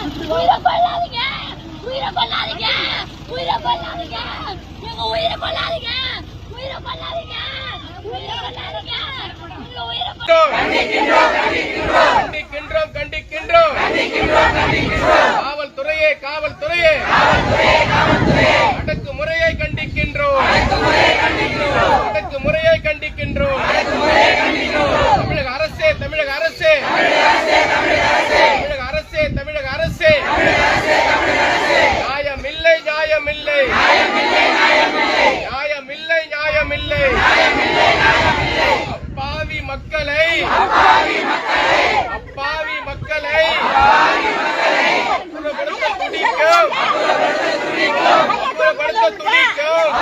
கொல்லாதீங்க உயிரை கொல்லாதீங்க உயிரை கொல்லாதீங்க எங்க உயிரை கொல்லாதீங்க உயிரை கொல்லாதீங்க உயிரை கொல்லாதீங்க எங்க உயிரை கொ- கண்டிக்கின்றோம் கண்டிக்கின்றோம். காவல்துறையே காவல்துறையே. நியாயமில்லை. நியாயமில்லை நியாயமில்லை. அப்பாவி மக்களை அப்பாவி மக்களை துடிக்கும். துடிக்கும்.